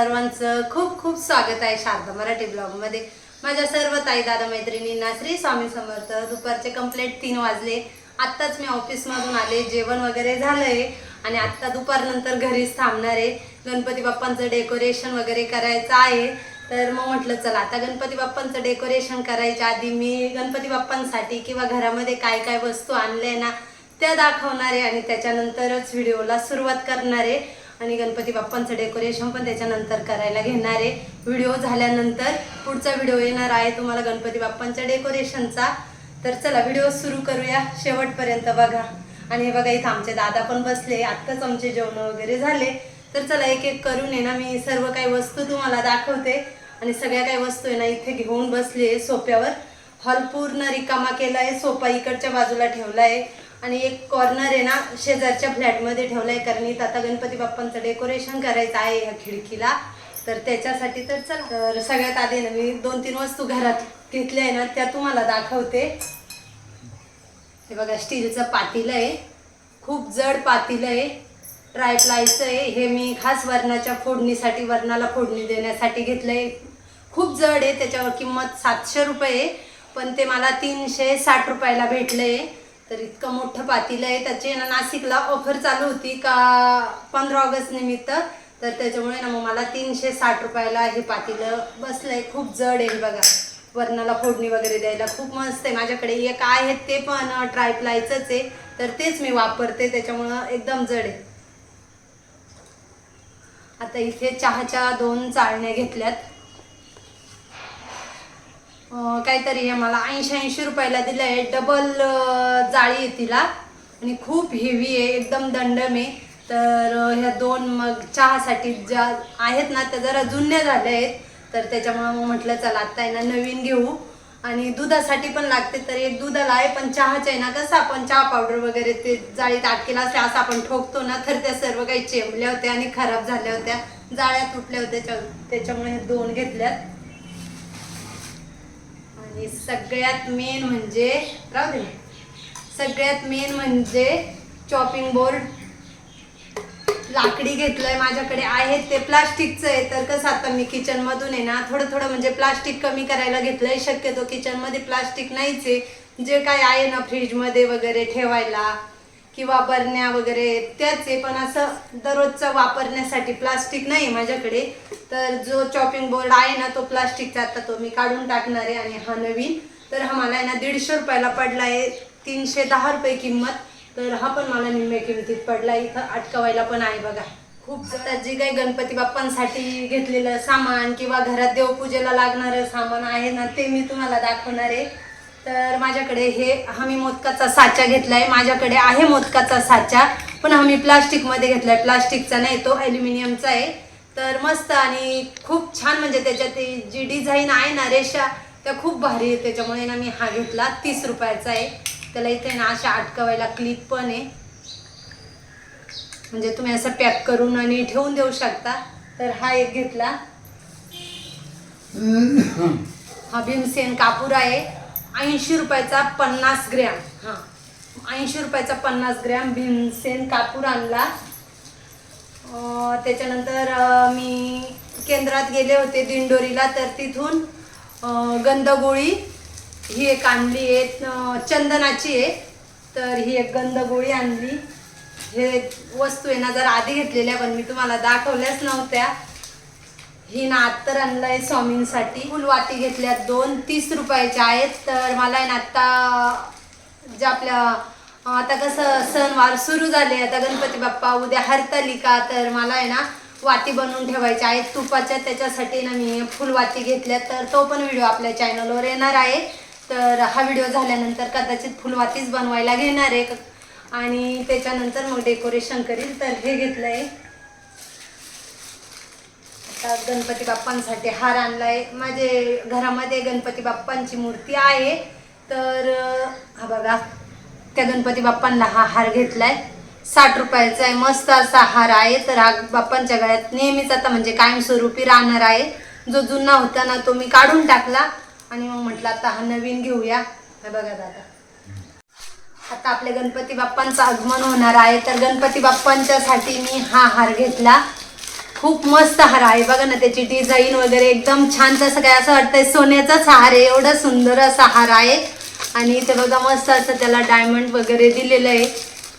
सर्वांचं खूप खूप स्वागत आहे शारदा मराठी ब्लॉगमध्ये माझ्या सर्व ताई दादा मैत्रिणींना श्री स्वामी समर्थ. दुपारचे कंप्लीट तीन वाजले. आत्ताच मी ऑफिसमधून आले. जेवण वगैरे झालंय. आणि आत्ता दुपारनंतर घरीच थांबणार आहे. गणपती बाप्पांचं डेकोरेशन वगैरे करायचं आहे. तर मग म्हटलं चला आता गणपती बाप्पांचं डेकोरेशन करायच्या आधी मी गणपती बाप्पांसाठी किंवा घरामध्ये काय काय वस्तू आणल्या ना त्या दाखवणार आहे. आणि त्याच्यानंतरच व्हिडिओला सुरुवात करणार आहे. आणि गणपती बाप्पांचं डेकोरेशन पण त्याच्यानंतर करायला घेणार आहे. व्हिडिओ झाल्यानंतर पुढचा व्हिडिओ येणार आहे तुम्हाला गणपती बाप्पांच्या डेकोरेशनचा. तर चला व्हिडिओ सुरू करूया शेवटपर्यंत बघा. आणि हे बघा इथं आमचे दादा पण बसले. आत्ताच आमचे जेवण वगैरे झाले. तर चला एक एक करून आहे ना मी सर्व काही वस्तू तुम्हाला दाखवते. आणि सगळ्या काही वस्तू आहे ना इथे घेऊन बसले सोप्यावर. हॉल पूर्ण रिकामा केला आहे सोपा इकडच्या बाजूला ठेवला आहे आणि एक कॉर्नर आहे ना शेजारच्या फ्लॅटमध्ये ठेवलाय. कारण इथं आता गणपती बाप्पांचं डेकोरेशन करायचं आहे या खिडकीला. तर त्याच्यासाठी तर चल. तर सगळ्यात आधी ना मी दोन तीन वस्तू घरात घेतल्या आहे ना त्या तुम्हाला दाखवते. हे बघा स्टीलचं पातील आहे. खूप जड पातील आहे. ट्रायप्लायचं आहे. हे मी खास वरणाच्या फोडणीसाठी वरणाला फोडणी देण्यासाठी घेतलं आहे खूप जड आहे त्याच्यावर किंमत सातशे रुपये आहे. पण ते मला तीनशे साठ रुपयाला भेटलं आहे तर इतकं मोठं पातेलं आहे. त्याची ना नाशिकला ऑफर चालू होती का पंधरा ऑगस्ट निमित्त. तर त्याच्यामुळे ना मग मला तीनशे साठ रुपयाला हे पातेलं बसलंय. खूप जड आहे बघा. वरणाला फोडणी वगैरे द्यायला खूप मस्त आहे. माझ्याकडे एक आहे ते पण ट्रायप्लायचंच आहे. तर तेच मी वापरते. त्याच्यामुळं एकदम जड आहे. आता इथे चहाच्या दोन चाळण्या घेतल्यात. काहीतरी हे मला ऐंशी ऐंशी रुपयाला दिलं आहे डबल जाळी आहे तिला. आणि खूप हेवी आहे. एकदम दंडम आहे. तर ह्या दोन मग चहासाठी ज्या आहेत ना त्या जरा जुन्या झाल्या आहेत. तर त्याच्यामुळं मग म्हटलं चला आता आहे ना नवीन घेऊ. आणि दुधासाठी पण लागते तर एक दुधाला आहे पण चहाचं आहे ना कसं आपण चहा पावडर वगैरे ते जाळीत आटकेला असते असं आपण ठोकतो ना तर त्या सर्व काही चेंबल्या होत्या आणि खराब झाल्या होत्या. जाळ्या तुटल्या होत्या त्याच्यामुळे हे दोन घेतल्यात. आणि सगळ्यात मेन म्हणजे राहू दे. सगळ्यात मेन म्हणजे चॉपिंग बोर्ड लाकडी घेतलंय माझ्याकडे आहे ते प्लास्टिकचं आहे तर कसं आता मी किचनमधून आहे ना थोडं थोडं म्हणजे प्लास्टिक कमी करायला घेतलंय. शक्यतो किचनमध्ये प्लास्टिक नाहीच आहे. जे काय आहे ना फ्रीजमध्ये वगैरे ठेवायला किंवा बरण्या वगैरे त्याच आहे. पण असं दररोजचं वापरण्यासाठी प्लास्टिक नाही आहे माझ्याकडे. तर जो चॉपिंग बोर्ड आहे ना तो प्लास्टिकचा आता तो मी काढून टाकणार आहे आणि हा नवीन. तर हा मला आहे ना दीडशे रुपयाला पडला आहे. तीनशे दहा रुपये किंमत. तर हा पण मला निम्म्या किमतीत पडला इथं अटकवायला पण आहे बघा. खूप आता जे काही गणपती बाप्पांसाठी घेतलेलं सामान किंवा घरात देवपूजेला लागणारं सामान आहे ना ते मी तुम्हाला दाखवणार आहे. तर माझ्याकडे हे हा मी मोदकाचा साचा घेतलाय. माझ्याकडे आहे मोदकाचा साचा पण हा मी प्लास्टिकमध्ये घेतलाय. प्लास्टिकचा नाही तो ॲल्युमिनियमचा आहे. तर मस्त आणि खूप छान म्हणजे त्याच्यात जी डिझाईन आहे ना रेषा त्या खूप भारी आहे. त्याच्यामुळे ना मी हा घेतला. तीस रुपयाचा आहे. त्याला इथे ना अशा अटकवायला क्लिप पण आहे. म्हणजे तुम्ही असं पॅक करून आणि ठेवून देऊ शकता. तर हा एक घेतला. हा भीमसेन कापूर आहे. ऐंशी रुपयाचा पन्नास ग्रॅम. हा. ऐंशी रुपयाचा पन्नास ग्रॅम भीमसेन कापूर आणला. त्याच्यानंतर मी केंद्रात गेले होते दिंडोरीला तर तिथून गंधगोळी ही एक आणली आहे चंदनाची आहे. तर ही एक गंधगोळी आणली. हे वस्तू आहे ना जर आधी घेतलेल्या पण मी तुम्हाला दाखवल्याच नव्हत्या. ही ना आत्तर आणलं आहे स्वामींसाठी फुलवाती घेतल्या दोन तीस रुपयाच्या आहेत. तर मला आहे ना आत्ता ज्या आपल्या आता कसं सणवार सुरू झाले. आता गणपती बाप्पा उद्या हरतालिका. तर मला आहे ना वाती बनवून ठेवायच्या आहेत तुपाच्या त्याच्यासाठी ना मी फुलवाती घेतल्या तर तो पण व्हिडिओ आपल्या चॅनलवर येणार आहे. तर हा व्हिडिओ झाल्यानंतर कदाचित फुलवातीच बनवायला घेणार आहे. आणि त्याच्यानंतर मग डेकोरेशन करील. तर हे घेतलं आहे आता गणपती बाप्पांसाठी हार आणला आहे माझे घरामध्ये गणपती बाप्पांची मूर्ती आहे. तर हा बघा. त्या गणपती बाप्पांना हा हार घेतलाय. साठ रुपयाचा आहे मस्त असा हार आहे. तर हा बाप्पांच्या गळ्यात नेहमीच आता म्हणजे कायमस्वरूपी राहणार आहे. जो जुना होता ना तो मी काढून टाकला. आणि मग म्हटलं आता हा नवीन घेऊया. बघा दादा. आता आपल्या गणपती बाप्पांचं आगमन होणार आहे. तर गणपती बाप्पांच्यासाठी मी हा हार घेतला. खूप मस्त हार आहे. बघा ना त्याची डिझाईन वगैरे एकदम छान. तसं काय असं वाटतंय सोन्याचाच हार आहे. एवढा सुंदर असा हार आहे. आणि इथे बघा मस्त असं त्याला डायमंड वगैरे दिलेलं आहे.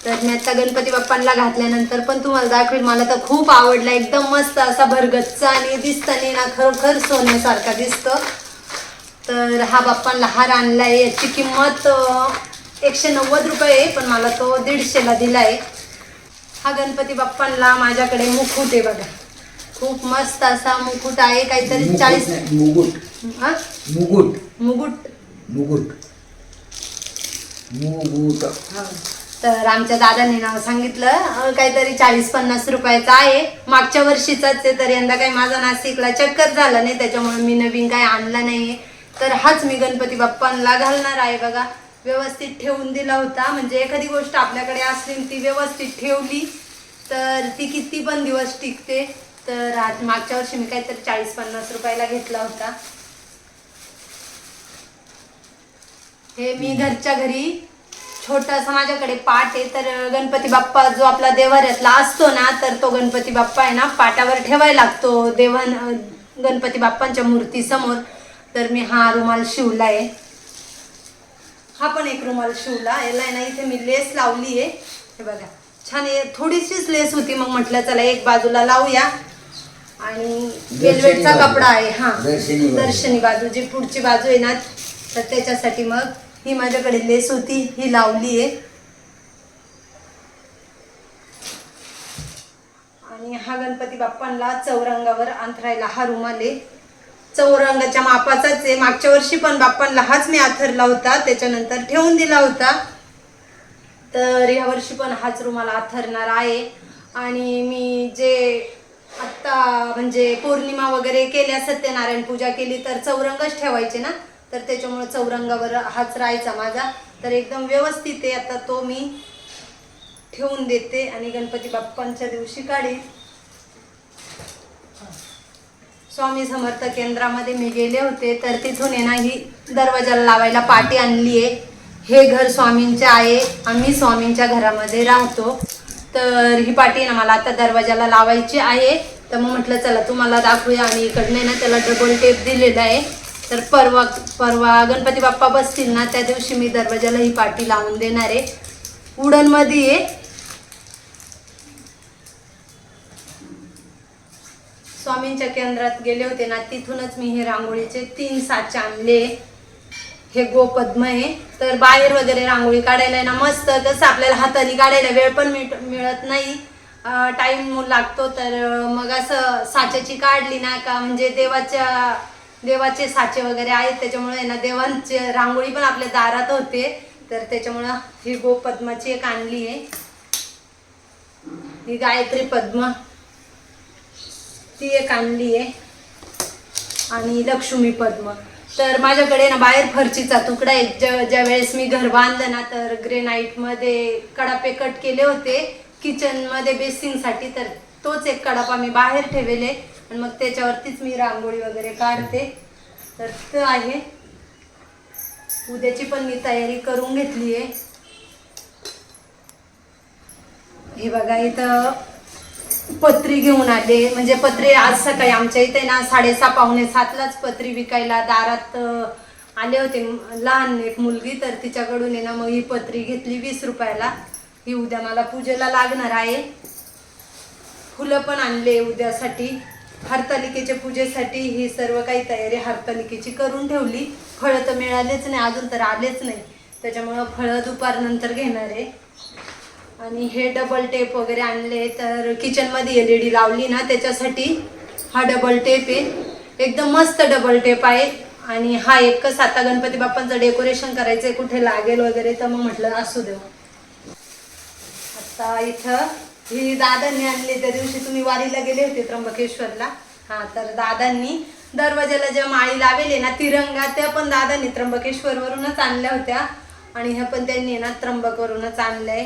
तर मी आता गणपती बाप्पांना घातल्यानंतर पण तुम्हाला दाखवेल मला तर खूप आवडला. एकदम मस्त असा भरगच्चा आणि दिसताना ना खरोखर सोन्यासारखा दिसतो. तर हा बाप्पांना हार आणला आहे याची किंमत एकशे नव्वद रुपये आहे पण मला तो दीडशेला दिला आहे हा गणपती बाप्पांना माझ्याकडे मुकुट आहे बघा. खूप मस्त असा मुकुट आहे काहीतरी चाळीस मुकुट. हा? मुकुट. मुकुट. मुकुट. तर आमच्या दादाने नाव सांगितलं काहीतरी चाळीस पन्नास रुपयाचा आहे. मागच्या वर्षीचाच आहे तर यंदा काही माझा नाशिकला चक्कर झाला नाही त्याच्यामुळे मी नवीन काही आणला नाही तर हाच मी गणपती बाप्पांना घालणार आहे बघा. व्यवस्थित ठेवून दिला होता. म्हणजे एखादी गोष्ट आपल्याकडे असली ती व्यवस्थित ठेवली तर ती किती पण दिवस टिकते. तर आज मागच्या वर्षी मी काहीतरी चाळीस पन्नास रुपयाला घेतला होता. हे मी घरच्या घरी छोटासा माझ्याकडे पाट आहे तर गणपती बाप्पा जो आपला देवाऱ्यातला असतो ना तर तो गणपती बाप्पा आहे ना पाटावर ठेवायला लागतो. देवान गणपती बाप्पांच्या मूर्ती समोर तर मी हा रुमाल शिवला आहे. हा पण एक रुमाल शिवला याला आहे ना इथे मी लेस लावली आहे. हे बघा छान आहे. थोडीशीच लेस होती मग म्हटलं चला एक बाजूला लावूया. आणि वेलवेटचा. कपडा आहे हा. दर्शनी बाजू जी पुढची बाजू आहे ना तर त्याच्यासाठी मग ही माझ्याकडे लेस होती ही लावली आहे. आणि हा गणपती बाप्पांना चौरंगावर अंथरायला हा रुमाल आहे. चौरंगाच्या मापाचाच आहे. मागच्या वर्षी पण बाप्पांना हाच मी आथरला होता त्याच्यानंतर ठेवून दिला होता. तर या वर्षी पण हाच रुमाल आथरणार आहे. आणि मी जे आत्ता म्हणजे पौर्णिमा वगैरे केल्या सत्यनारायण पूजा केली तर चौरंगच ठेवायचे ना? तर त्याच्यामुळे चौरंगावर हाच राहायचा माझा. तर एकदम व्यवस्थित आहे. आता तो मी ठेवून देते आणि गणपती बाप्पांच्या दिवशी काढेल स्वामी समर्थ केंद्रामध्ये मी गेले होते तर तिथून आहे ना ही दरवाजाला लावायला पाटी आणली आहे. हे घर स्वामींचे आहे. आम्ही स्वामींच्या घरामध्ये राहतो. तर ही पाटी ना मला आता दरवाजाला लावायची आहे. तर मग म्हटलं चला तुम्हाला दाखवूया. आणि इकडनं ना त्याला डबल टेप दिलेला आहे. तर परवा परवा गणपती बाप्पा बसतील ना त्या दिवशी मी दरवाजाला ही पाटी लावून देणार आहे. उडनमध्ये आहे स्वामींच्या केंद्रात गेले होते ना तिथूनच मी हे रांगोळीचे तीन साचे आणले. हे गोपद्म आहे. तर बाहेर वगैरे रांगोळी काढायला आहे ना मस्त कसं आपल्याला हाताने काढायला वेळ पण मिळ मिळत नाही. टाइम लागतो तर मग असं साच्याची काढली ना का म्हणजे देवाच्या देवाचे साचे वगैरे आहेत त्याच्यामुळे आहे ना देवांची रांगोळी पण आपल्या दारात होते. तर त्याच्यामुळं ही गो पद्माची एक आणली आहे. ही गायत्री पद्म. ती एक आणली आहे. आणि लक्ष्मी पद्म. तर माझ्याकडे ना बाहेर फरचीचा तुकडा आहे. ज्या ज्या वेळेस मी घर बांधलं ना तर ग्रेनाईटमध्ये कडापे कट केले होते. किचनमध्ये बेसिंगसाठी तर तोच एक कडापा मी बाहेर ठेवले आणि मग त्याच्यावरतीच मी रांगोळी वगैरे काढते. तर ते आहे. उद्याची पण मी तयारी करून घेतली आहे. हे बघा इथं पत्री घेऊन आले. म्हणजे पत्रे आज सकाळी आमच्या इथे ना साडेसहा पावणे सातलाच पत्री विकायला दारात आले होते. लहान एक मुलगी तर तिच्याकडून आहे ना मग ही पत्री घेतली वीस रुपयाला. ही उद्या मला पूजेला लागणार आहे. फुलं पण आणले उद्यासाठी. हरतालिकेच्या पूजेसाठी ही सर्व काही तयारी हरतालिकेची करून ठेवली. फळं तर मिळालेच नाही अजून तर आलेच नाही. त्याच्यामुळं फळं दुपारनंतर घेणार आहे. आणि हे डबल टेप वगैरे आणले तर किचनमध्ये एल ई डी लावली ना त्याच्यासाठी हा डबल टेप आहे. एकदम मस्त डबल टेप आहे. आणि हा एकच आता गणपती बाप्पांचं डेकोरेशन करायचं आहे कुठे लागेल वगैरे तर मग म्हटलं असू देऊ. आता इथं ही दादांनी आणली. त्या दिवशी तुम्ही वारीला गेले होते त्र्यंबकेश्वरला. हा तर दादांनी दरवाजाला ज्या माळी लावेले ना तिरंगा त्या पण दादांनी त्र्यंबकेश्वरवरूनच आणल्या होत्या. आणि ह्या पण त्यांनी ना त्र्यंबकवरूनच आणलंय.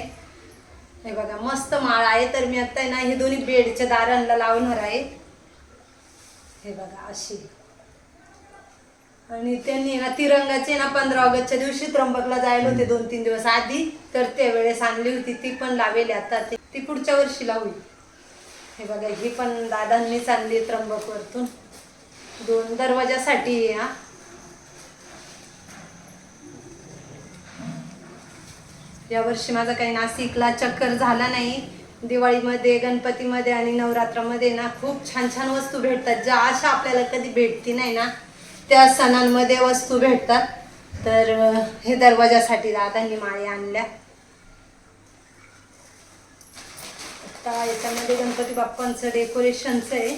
हे बघा मस्त माळ आहे. तर मी आता आहे ना हे दोन्ही बेडच्या दारांना लावणार आहे. हे बघा अशी. आणि त्यांनी ना तिरंगाचे ना पंधरा ऑगस्टच्या दिवशी त्र्यंबकला जायला होते दोन तीन दिवस आधी. तर त्यावेळेस आणली होती. ती पण लावेली आता. ती ती पुढच्या वर्षी लावली हे बघा ही पण दादांनीच आणली त्र्यंबकवरतून. दोन दरवाजासाठी हा. या यावर्षी माझा काही नाशिकला चक्कर झाला नाही. दिवाळीमध्ये गणपतीमध्ये आणि नवरात्रामध्ये ना खूप छान छान वस्तू भेटतात. ज्या अशा आपल्याला कधी भेटती नाही ना त्या सणांमध्ये वस्तू भेटतात. तर हे दरवाजासाठी दादांनी माळी आणल्या. आता याच्यामध्ये गणपती बाप्पांचं डेकोरेशनचं आहे.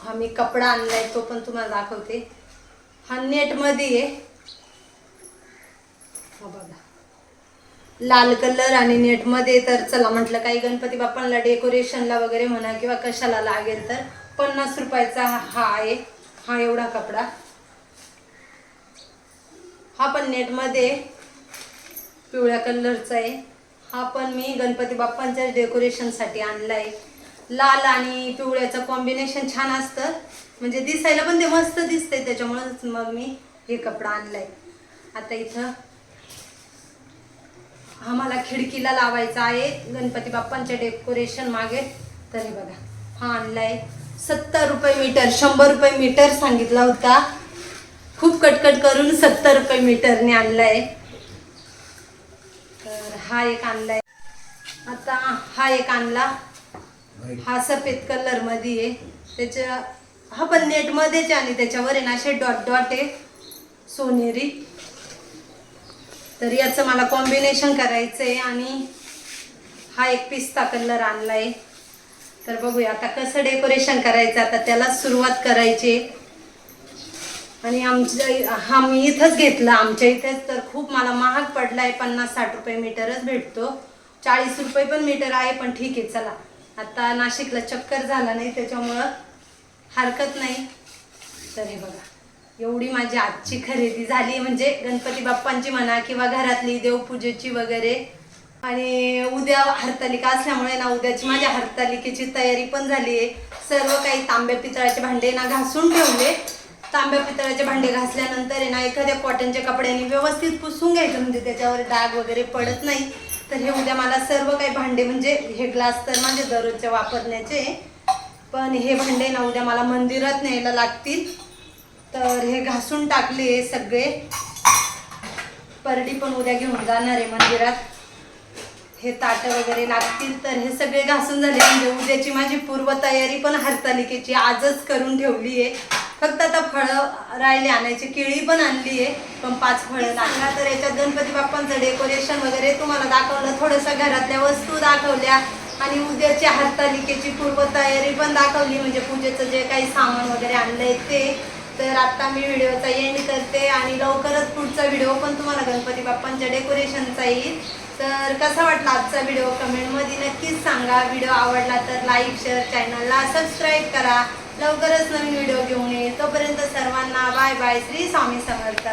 हा मी कपडा आणलाय तो पण तुम्हाला दाखवते. हा नेटमध्ये आहे. हा बघा. लाल कलर आणि नेटमध्ये तर चला म्हटलं काही गणपती बाप्पांना डेकोरेशनला वगैरे म्हणा किंवा कशाला लागेल तर पन्नास रुपयाचा हा आहे. हा एवढा कपडा. हा पण नेटमध्ये आहे. पिवळ्या कलरचा आहे. हा पण मी गणपती बाप्पांच्या डेकोरेशनसाठी आणला आहे लाल आणि पिवळ्याचं कॉम्बिनेशन छान असतं. म्हणजे दिसायला पण ते मस्त दिसतंय त्याच्यामुळंच मग मी हे कपडा आणलाय. आता इथं हा मला खिडकीला लावायचा आहे. गणपती बाप्पांच्या डेकोरेशन मागे. तरी बघा हा आणलाय. सत्तर रुपये मीटर शंभर रुपये मीटर सांगितला होता. खूप कटकट करून सत्तर रुपये मीटरने आणलाय. हा एक आणलाय. आता हा एक आणला. हा सफेद कलरमध्ये आहे. त्याच्या हा पण नेट मध्येच आहे आणि त्याच्यावर आहे ना असे डॉट डॉट आहे. सोनेरी. तर याचं मला कॉम्बिनेशन करायचं आहे आणि हा एक पिस्ता कलर आणलाय. तर बघूया आता कसं डेकोरेशन करायचं. आता त्याला सुरुवात करायची आहे. आणि आमच्या हा मी इथंच घेतला आमच्या इथेच. तर खूप मला महाग पडला आहे पन्नास साठ रुपये मीटरच भेटतो. चाळीस रुपये पण मीटर आहे पण ठीक आहे चला. आता नाशिकला चक्कर झाला नाही त्याच्यामुळं हरकत नाही. तर हे बघा एवढी माझी आजची खरेदी झाली म्हणजे गणपती बाप्पांची म्हणा किंवा घरातली देवपूजेची वगैरे. आणि उद्या हरतालिका असल्यामुळे ना उद्याची माझ्या हरतालिकेची तयारी पण झाली आहे सर्व काही तांब्या पितळाचे भांडे ना घासून ठेवले. तांब्या पितळाचे भांडे घासल्यानंतर आहे ना एखाद्या कॉटनच्या कपड्याने व्यवस्थित पुसून घ्यायचं. म्हणजे त्याच्यावर डाग वगैरे पडत नाही. तर हे उद्या मला सर्व काही भांडे म्हणजे हे ग्लास तर माझे दररोजचे वापरण्याचे. पण हे भांडे ना उद्या मला मंदिरात न्यायला लागतील. तर हे घासून टाकले सगळे. परडी पण उद्या घेऊन जाणार आहे मंदिरात. हे ताटं वगैरे लागतील. तर हे सगळे घासून झाले. म्हणजे उद्याची माझी पूर्वतयारी पण हरतालिकेची आजच करून ठेवली आहे. फक्त आता फळं राहिले आणायची केळी पण आणली आहे. पण पाच फळं लागला तर याच्यात गणपती बाप्पांचं डेकोरेशन वगैरे तुम्हाला दाखवलं. थोडंसं घरातल्या वस्तू दाखवल्या. आणि उद्याची हरतालिकेची पूर्वतयारी पण दाखवली. म्हणजे पूजेचं जे काही सामान वगैरे आणलंय ते. तर आता मी व्हिडिओचा एंड करते आणि लवकरच पुढचा व्हिडिओ पण तुम्हाला गणपती बाप्पांच्या डेकोरेशनचा येईल. तर कसा वाटला आजचा व्हिडिओ? कमेंटमध्ये नक्कीच सांगा. व्हिडिओ आवडला तर लाईक शेअर चॅनलला सबस्क्राईब करा. लवकरच नवीन व्हिडिओ घेऊन येईल तोपर्यंत सर्वांना बाय बाय. श्री स्वामी समर्थ.